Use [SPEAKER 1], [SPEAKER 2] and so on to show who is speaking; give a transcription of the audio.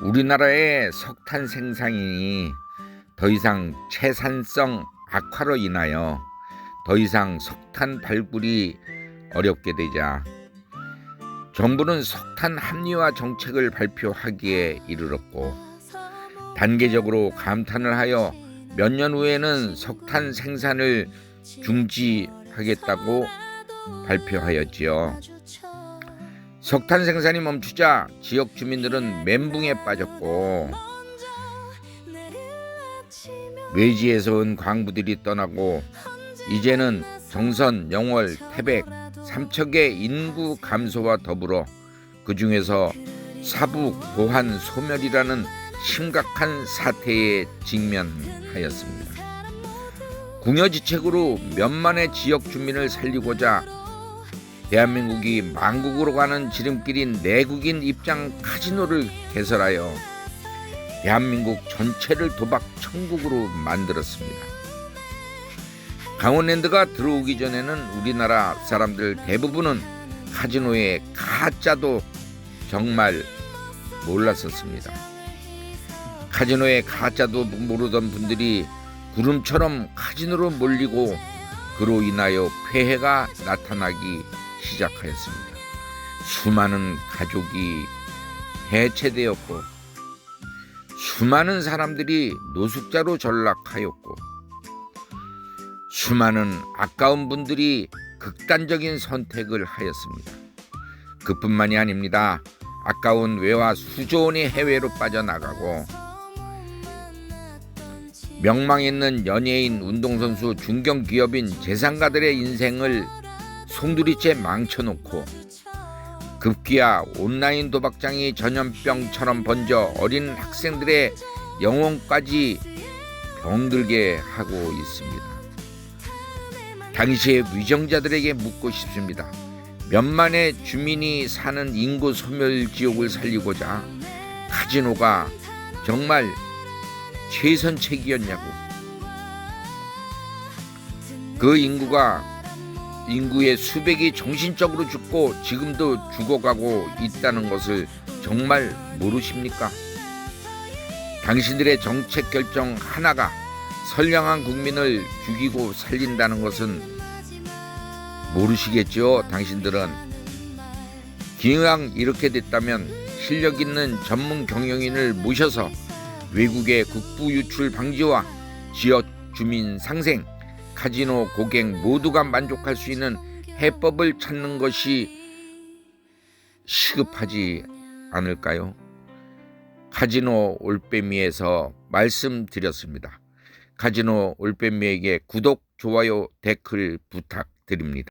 [SPEAKER 1] 우리나라의 석탄 생산이 더 이상 채산성 악화로 인하여 더 이상 석탄 발굴이 어렵게 되자 정부는 석탄 합리화 정책을 발표하기에 이르렀고 단계적으로 감탄을 하여 몇 년 후에는 석탄 생산을 중지하겠다고 발표하였지요. 석탄 생산이 멈추자 지역 주민들은 멘붕에 빠졌고 외지에서 온 광부들이 떠나고 이제는 정선, 영월, 태백, 삼척의 인구 감소와 더불어 그 중에서 사부 고한 소멸이라는 심각한 사태에 직면하였습니다. 궁여지책으로 몇만의 지역 주민을 살리고자 대한민국이 망국으로 가는 지름길인 내국인 입장 카지노를 개설하여 대한민국 전체를 도박 천국으로 만들었습니다. 강원랜드가 들어오기 전에는 우리나라 사람들 대부분은 카지노의 가짜도 정말 몰랐었습니다. 카지노의 가짜도 모르던 분들이 구름처럼 카지노로 몰리고 그로 인하여 폐해가 나타나기 시작하였습니다. 수많은 가족이 해체되었고 수많은 사람들이 노숙자로 전락하였고 수많은 아까운 분들이 극단적인 선택을 하였습니다. 그뿐만이 아닙니다. 아까운 외화 수조 원이 해외로 빠져나가고 명망 있는 연예인, 운동선수, 중견 기업인, 재산가들의 인생을 송두리째 망쳐놓고 급기야 온라인 도박장이 전염병처럼 번져 어린 학생들의 영혼까지 병들게 하고 있습니다. 당시의 위정자들에게 묻고 싶습니다. 몇만의 주민이 사는 인구 소멸 지역을 살리고자 카지노가 정말 최선책이었냐고. 그 인구가 인구의 수백이 정신적으로 죽고 지금도 죽어가고 있다는 것을 정말 모르십니까? 당신들의 정책 결정 하나가 선량한 국민을 죽이고 살린다는 것은 모르시겠죠, 당신들은. 기왕 이렇게 됐다면 실력 있는 전문 경영인을 모셔서 외국의 국부 유출 방지와 지역 주민 상생, 카지노 고객 모두가 만족할 수 있는 해법을 찾는 것이 시급하지 않을까요? 카지노 올빼미에서 말씀드렸습니다. 카지노 올빼미에게 구독, 좋아요, 댓글 부탁드립니다.